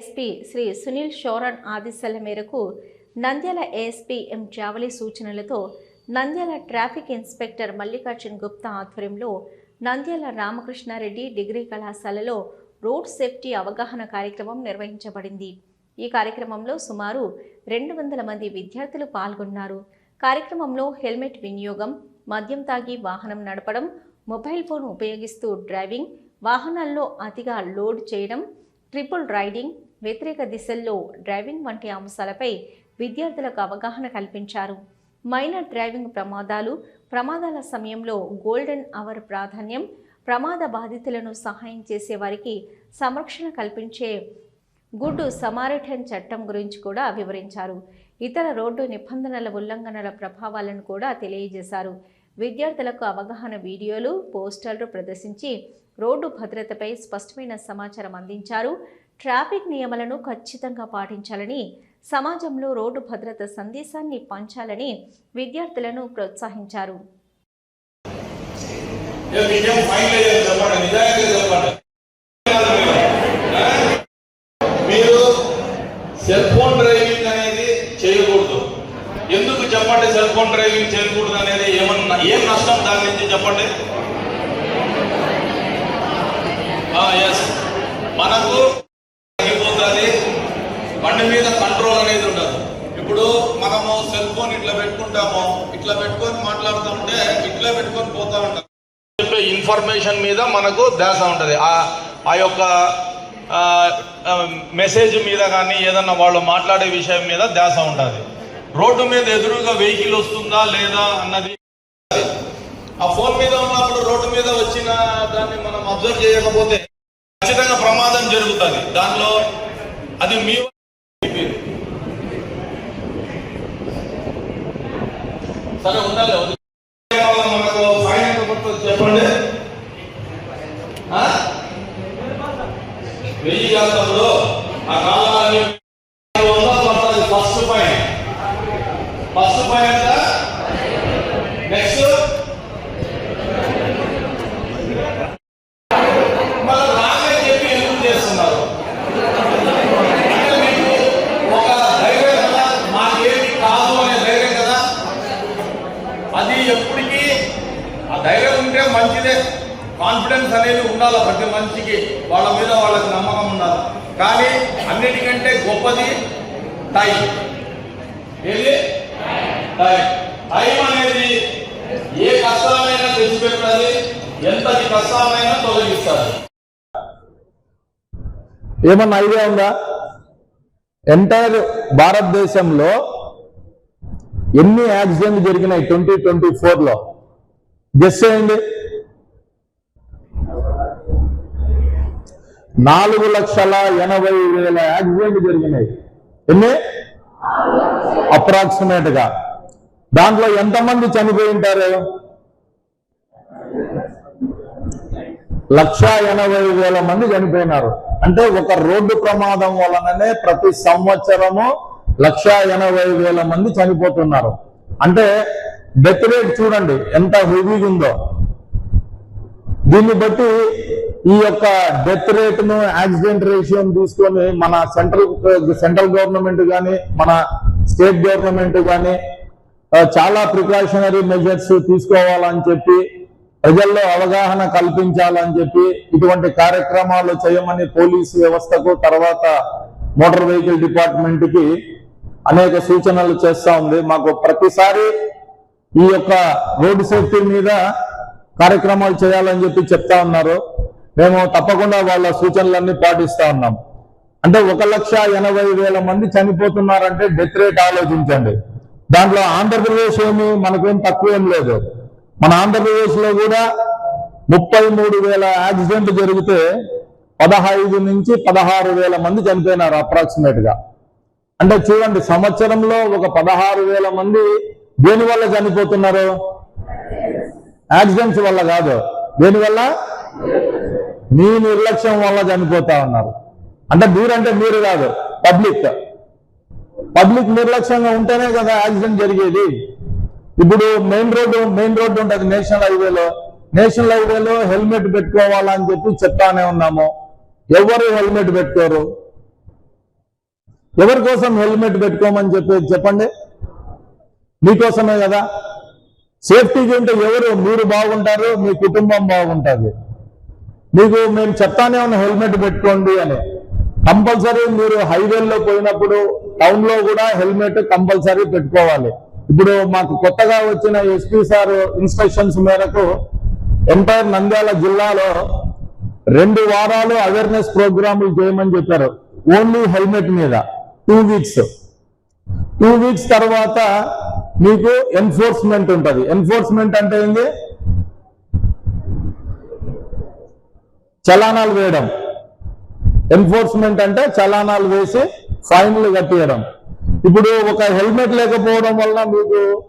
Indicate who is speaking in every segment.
Speaker 1: SP Shri Sunil షోరన్ ఆదేశాల మేరకు Nandyal ASP M Javali సూచనలతో నంద్యాల ట్రాఫిక్ ఇన్స్పెక్టర్ మల్లికార్జున్ గుప్తా ఆధ్వర్యంలో నంద్యాల రామకృష్ణారెడ్డి డిగ్రీ కళాశాలలో రోడ్ సేఫ్టీ అవగాహన కార్యక్రమం నిర్వహించబడింది. ఈ కార్యక్రమంలో సుమారు రెండు వందల మంది విద్యార్థులు పాల్గొన్నారు. కార్యక్రమంలో హెల్మెట్ వినియోగం మద్యం తాగి వాహనం నడపడం మొబైల్ ఫోన్ ఉపయోగిస్తూ డ్రైవింగ్ వాహనాల్లో అతిగా లోడ్ చేయడం ట్రిపుల్ రైడింగ్ వ్యతిరేక దిశల్లో డ్రైవింగ్ వంటి అంశాలపై విద్యార్థులకు అవగాహన కల్పించారు. మైనర్ డ్రైవింగ్ ప్రమాదాలు ప్రమాదాల సమయంలో గోల్డెన్ అవర్ ప్రాధాన్యం ప్రమాద బాధితులను సహాయం చేసే వారికి సంరక్షణ కల్పించే గుడ్ సమారిటన్ చట్టం గురించి కూడా వివరించారు. ఇతర రోడ్డు నిబంధనల ఉల్లంఘనల ప్రభావాలను కూడా తెలియజేశారు. విద్యార్థులకు అవగాహన వీడియోలు పోస్టర్లు ప్రదర్శించి రోడ్డు భద్రతపై స్పష్టమైన సమాచారం అందించారు. ట్రాఫిక్ నియమాలను ఖచ్చితంగా పాటించాలని సమాజంలో రోడ్డు భద్రత సందేశాన్ని పంచాలని విద్యార్థులను ప్రోత్సహించారు.
Speaker 2: మీరు సెల్ ఫోన్ డ్రైవింగ్ అనేది చేయకూడదు. ఎందుకు చెప్పండి సెల్ ఫోన్ డ్రైవింగ్ చేయకూడదు అనేది ఏమన్నా ఏం నష్టం దాని నుంచి చెప్పండి? మనకు కంట్రోల్ అనేది ఉండదు. ఇప్పుడు మనము సెల్ ఫోన్ ఇట్లా పెట్టుకుంటాము ఇట్లా పెట్టుకొని మాట్లాడుతుంటే ఇట్లా పెట్టుకొని పోతా ఉంటాం. చెప్పే ఇన్ఫర్మేషన్ మీద మనకు ధ్యాస ఉంటుంది. ఆ ఆ యొక్క మెసేజ్ మీద కానీ ఏదన్నా వాళ్ళు మాట్లాడే విషయం మీద ధ్యాస ఉంటుంది. రోడ్డు మీద ఎదురుగా వెహికల్ వస్తుందా లేదా అన్నది ఆ ఫోన్ మీద ఉన్నప్పుడు రోడ్డు మీద వచ్చిన దాన్ని మనం అబ్జర్వ్ చేయకపోతే ఖచ్చితంగా ప్రమాదం జరుగుతుంది. దానిలో అది మీ సరే ఉండాలి మనకు? ఫైన్ ఎంత పడుతుంది చెప్పండి. ఆ? వెయ్యి కాదు ఆ కాలాన్ని పడుతుంది ఫస్ట్ ఫైన్ ఫస్ట్ ఫైన్ ఎంత నెక్స్ట్ మళ్ళీ రాగే చెప్పి ఎందుకు చేస్తున్నారు అంటే మీకు ఒక ధైర్యం కదా మాకేమి కాదు అనే ధైర్యం కదా అది ఎప్పటికీ ఆ ధైర్యం ఉంటే మంచిదే. కాన్ఫిడెన్స్ అనేది ఉండాలి ప్రతి మనిషికి. వాళ్ళ మీద వాళ్ళకి నమ్మకం ఉండాలి. కానీ అన్నిటికంటే గొప్పది టైం. ఏది? టైం. టైం అనేది ఏ కష్టాలైనా తెచ్చిపెట్టది. ఎంతటి కష్టాలైనా తొలగిస్తారు
Speaker 3: ఏమన్నా ఐడియా ఉందా? ఎంటైర్ భారతదేశంలో ఎన్ని యాక్సిడెంట్లు జరిగినాయి ట్వంటీ ట్వంటీ ఫోర్లో? గెస్ చేయండి. నాలుగు లక్షల ఎనభై వేల యాక్సిడెంట్ జరిగినాయి. ఎన్ని? అప్రాక్సిమేట్గా. దాంట్లో ఎంతమంది చనిపోయి ఉంటారు లక్ష ఎనభై వేల మంది చనిపోయినారు. అంటే ఒక రోడ్డు ప్రమాదం వలననే ప్రతి సంవత్సరము లక్ష ఎనభై వేల మంది చనిపోతున్నారు. అంటే డెత్ రేట్ చూడండి ఎంత హెవీగా ఉందో. దీన్ని బట్టి ఈ యొక్క డెత్ రేట్ను యాక్సిడెంట్ రేషియోని తీసుకొని మన సెంట్రల్ సెంట్రల్ గవర్నమెంట్ కానీ మన స్టేట్ గవర్నమెంట్ కానీ చాలా ప్రికాషనరీ మెజర్స్ తీసుకోవాలని చెప్పి ప్రజల్లో అవగాహన కల్పించాలని చెప్పి ఇటువంటి కార్యక్రమాలు చేయమని పోలీసు వ్యవస్థకు తర్వాత మోటార్ వెహికల్ డిపార్ట్మెంట్కి అనేక సూచనలు చేస్తూ ఉంది. మాకు ప్రతిసారి ఈ యొక్క రోడ్డు సేఫ్టీ మీద కార్యక్రమాలు చేయాలని చెప్పి చెప్తా ఉన్నారు. మేము తప్పకుండా వాళ్ళ సూచనలన్నీ పాటిస్తా ఉన్నాం. అంటే ఒక లక్ష ఎనభై వేల మంది చనిపోతున్నారంటే డెత్ రేట్ ఆలోచించండి. దాంట్లో ఆంధ్రప్రదేశ్ ఏమి మనకేం తక్కువ ఏం లేదు. మన ఆంధ్రప్రదేశ్లో కూడా ముప్పై మూడు వేల యాక్సిడెంట్ జరిగితే పదహైదు నుంచి పదహారు వేల మంది చనిపోయినారు అప్రాక్సిమేట్గా అంటే చూడండి సంవత్సరంలో ఒక పదహారు వేల మంది దేని వల్ల చనిపోతున్నారు? యాక్సిడెంట్స్ వల్ల కాదు. దేని వల్ల? మీ నిర్లక్ష్యం వల్ల చనిపోతా ఉన్నారు. అంటే మీరంటే మీరు కాదు పబ్లిక్. పబ్లిక్ నిర్లక్ష్యంగా ఉంటేనే కదా యాక్సిడెంట్ జరిగేది. ఇప్పుడు మెయిన్ రోడ్డు మెయిన్ రోడ్డు ఉంటుంది నేషనల్ హైవేలో. నేషనల్ హైవేలో హెల్మెట్ పెట్టుకోవాలని చెప్పి చెప్తానే ఉన్నాము. ఎవరు హెల్మెట్ పెట్టుకోరు? ఎవరి కోసం హెల్మెట్ పెట్టుకోమని చెప్పి చెప్పండి? మీకోసమే కదా? సేఫ్టీకి ఉంటే ఎవరు? మీరు బాగుంటారు మీ కుటుంబం బాగుంటుంది. మీకు మేము చెప్తానే ఉన్న హెల్మెట్ పెట్టుకోండి అని. కంపల్సరీ మీరు హైవేల్లో పోయినప్పుడు టౌన్లో కూడా హెల్మెట్ కంపల్సరీ పెట్టుకోవాలి. ఇప్పుడు మాకు కొత్తగా వచ్చిన ఎస్పీ సార్ ఇన్స్ట్రక్షన్స్ మేరకు ఎంటైర్ నంద్యాల జిల్లాలో రెండు వారాలు అవేర్నెస్ ప్రోగ్రాములు చేయమని చెప్పారు. ఓన్లీ హెల్మెట్ మీద. టూ వీక్స్ టూ వీక్స్ తర్వాత మీకు ఎన్ఫోర్స్మెంట్ ఉంటుంది. ఎన్ఫోర్స్మెంట్ అంటే ఏంది? చలానాలు వేయడం. ఎన్ఫోర్స్మెంట్ అంటే చలానాలు వేసి ఫైన్లు కట్టియడం. ఇప్పుడు ఒక హెల్మెట్ లేకపోవడం వల్ల మీకు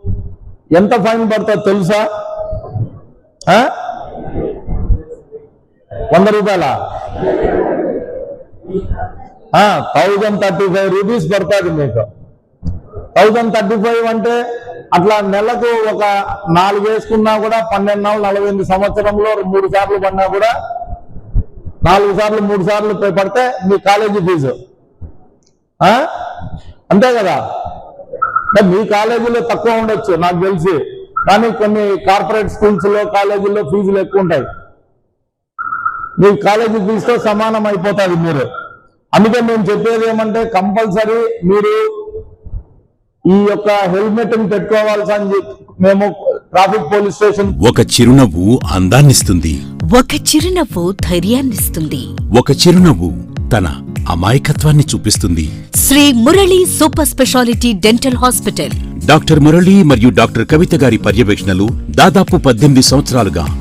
Speaker 3: ఎంత ఫైన్ పడుతుందో తెలుసా? ఆ? వంద రూపాయల? థౌజండ్ థర్టీ ఫైవ్ రూపీస్ పడుతుంది మీకు. థౌజండ్ థర్టీ ఫైవ్ అంటే అట్లా నెలకు ఒక నాలుగు వేసుకున్నా కూడా పన్నెండు నాలుగు నలభై ఎనిమిది సంవత్సరంలో మూడు సార్లు పడినా కూడా నాలుగు సార్లు మూడు సార్లు పడితే మీ కాలేజీ ఫీజు అంతే కదా? మీ కాలేజీలో తక్కువ ఉండొచ్చు నాకు తెలిసి. కానీ కొన్ని కార్పొరేట్ స్కూల్స్లో కాలేజీల్లో ఫీజులు ఎక్కువ ఉంటాయి. మీ కాలేజీ ఫీజుతో సమానం అయిపోతుంది మీరు. అందుకే మేము చెప్పేది ఏమంటే కంపల్సరీ మీరు ఈ యొక్క హెల్మెట్ పెట్టుకోవాల్సి మేము ట్రాఫిక్ పోలీస్ స్టేషన్
Speaker 4: ఒక చిరునవ్వు అందాన్నిస్తుంది.
Speaker 5: ఒక చిరునవ్వు ధైర్యాన్నిస్తుంది.
Speaker 4: ఒక చిరునవ్వు తన అమాయకత్వాన్ని చూపిస్తుంది.
Speaker 5: Sri Murali super speciality dental hospital.
Speaker 4: Doctor Murali మరియు డాక్టర్ కవిత గారి పర్యవేక్షణలు దాదాపు పద్దెనిమిది సంవత్సరాలుగా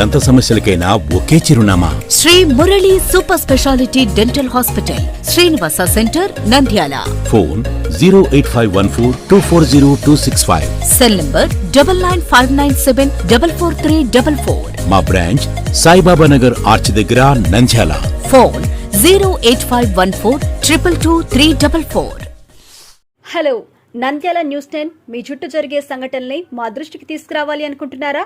Speaker 4: దంత సమస్యలకైనా ఒకే చిరునామా.
Speaker 5: Sri Murali super speciality dental hospital Srinivasa centre Nandyal.
Speaker 4: Phone zero eight five one four two four zero two six five.
Speaker 5: Cell number double nine five nine seven double four three double four.
Speaker 4: మా branch Saibaba Nagar arch దగ్గర Nandyal.
Speaker 5: Phone zero eight five one four triple two three double four.
Speaker 6: Hello Nandyal news ten మీ చుట్టూ జరిగే సంఘటనల్ని మా దృష్టికి తీసుకురావాలి అనుకుంటున్నారా?